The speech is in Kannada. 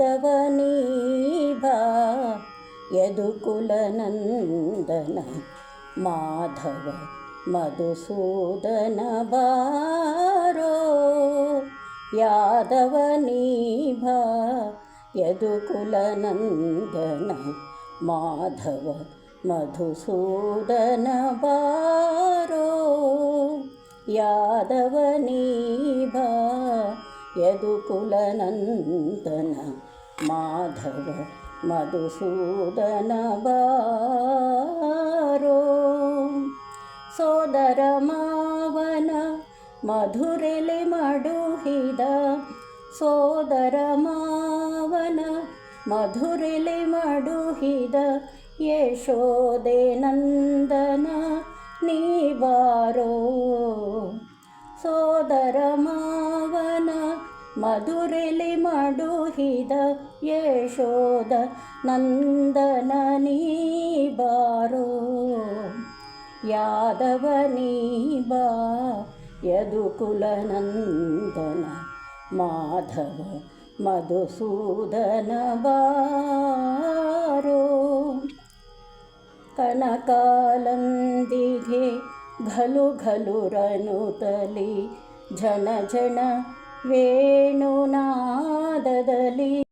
ಯಾದವನೀಭಾ ಯದುಕುಲನಂದನ ಮಾಧವ ಮಧುಸೂದನ ಬಾರೋ ಯಾದವನೀಭಾ ಯದುಕುಲನಂದನ ಮಾಧವ ಮಧುಸೂದನ ಬಾರೋ ಯಾದವನೀಭಾ ಯದುಕುಲನಂದನ ಮಾಧವ ಮಧುಸೂದನ ಬಾರೋ. ಸೋದರ ಮಾವನ ಮಧುರೆಲೆ ಮಡುಹಿದ ಸೋದರ ಮಾವನ ಮಧುರೆಲೆ ಮಡುಹಿದ ಯಶೋದೆ ನಂದನ ನೀ ಬಾರೋ ಸೋದರ ಮಾವನ ಮಧುರೆಲಿ ಮಡುಹಿದ ಯಶೋದ ನಂದನ ನೀ ಬಾರೋ. ಯಾದವನೀ ಬಾ ಯದುಕುಲನಂದನ ಮಾಧವ ಮಧುಸೂದನ ಬಾರೋ. ಕನಕಾಲಂದಿಗೆ ಘಲು ಘಲು ರನುತಲಿ ಜನ ಝಣ ವೇಣುನಾದದಲ್ಲಿ